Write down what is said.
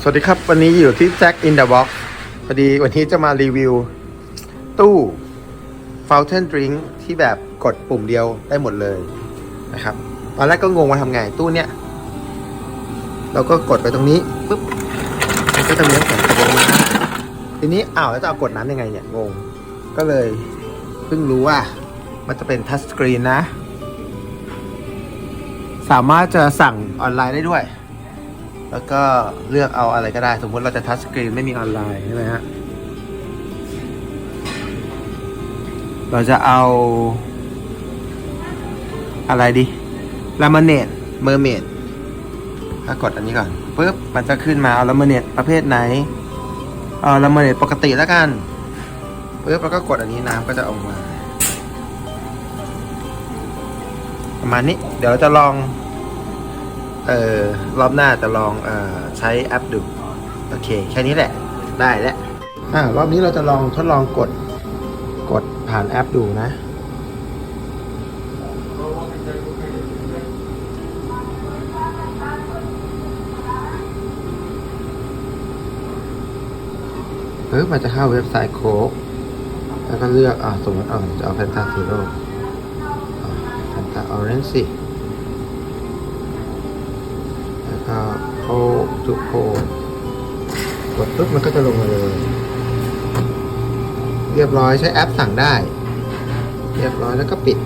สวัสดีครับ วันนี้อยู่ที่แจ็คอินเดอะบ็อกพอดีวันนี้จะมารีวิว ตู้ Fountain Drink ที่แบบกดปุ่มเดียวได้หมดเลยนะครับ ตอนแรกก็งงว่าทำไงตู้เนี้ยเราก็กดไปตรงนี้ปุ๊บมันก็จะมีน้ำแข็งตกลงมาทีนี้อ้าวแล้วจะเอากดน้ำยังไงเนี่ยงง ก็เลยเพิ่งรู้ว่า มันจะเป็นทัชสกรีนนะ สามารถจะสั่งออนไลน์ได้ด้วย แล้วก็เลือกเอาอะไรก็ได้ สมมติเราจะทัชสกรีนไม่มีออนไลน์ใช่ไหมฮะ เราจะเอา อะไรดีลามาเนตเมอร์เมดถ้ากดอันนี้ก่อนปุ๊บมันจะขึ้นมาเอาลามาเนตประเภทไหน เอาลามาเนตปกติแล้วกันปุ๊บแล้วก็กดอันนี้น้ำก็จะออกมา ประมาณนี้ เดี๋ยวเราจะลอง เออรอบหน้าจะลองเอ่อใช้แอปดู โอเค แค่นี้แหละ ได้แล้วอ่ารอบนี้เราจะลองทดลองกดกดผ่านแอปดูนะเฮ้ยมันจะเข้าเว็บไซต์โค้กแล้วก็เลือกอ่าสมมติเอาจะเอาแฟนตาซีโร่แฟนตาออเรนจ์สิ ดปุ๊บมันก็จะลงมาเลย เรียบร้อยใช้แอปสั่งได้ เรียบร้อยแล้วก็ปิด